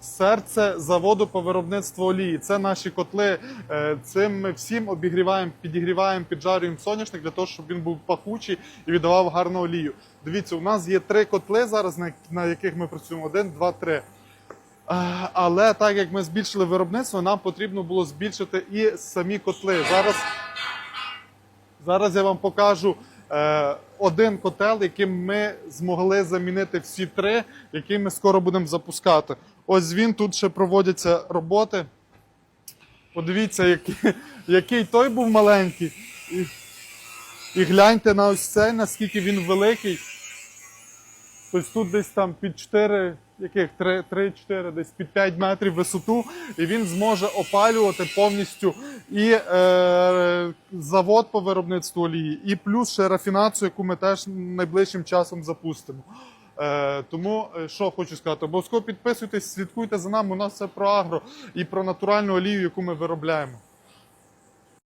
серце заводу по виробництву олії. Це наші котли. Е, Цим ми всім обігріваємо, підігріваємо, піджарюємо соняшник для того, щоб він був пахучий і віддавав гарну олію. Дивіться, у нас є три котли зараз, на, яких ми працюємо: один, два, три. Е, Але так як ми збільшили виробництво, нам потрібно було збільшити і самі котли. Зараз, зараз я вам покажу один котел, яким ми змогли замінити всі три, які ми скоро будемо запускати. Ось він тут ще проводяться роботи. Подивіться, який, який той був маленький. І, і гляньте на ось цей, наскільки він великий. Тобто тут десь там під 4, яких 3-4, десь під 5 метрів висоту, і він зможе опалювати повністю і е, завод по виробництву олії, і плюс ще рафінацію, яку ми теж найближчим часом запустимо. Е, тому е, що хочу сказати, обов'язково підписуйтесь, слідкуйте за нами. У нас все про агро і про натуральну олію, яку ми виробляємо.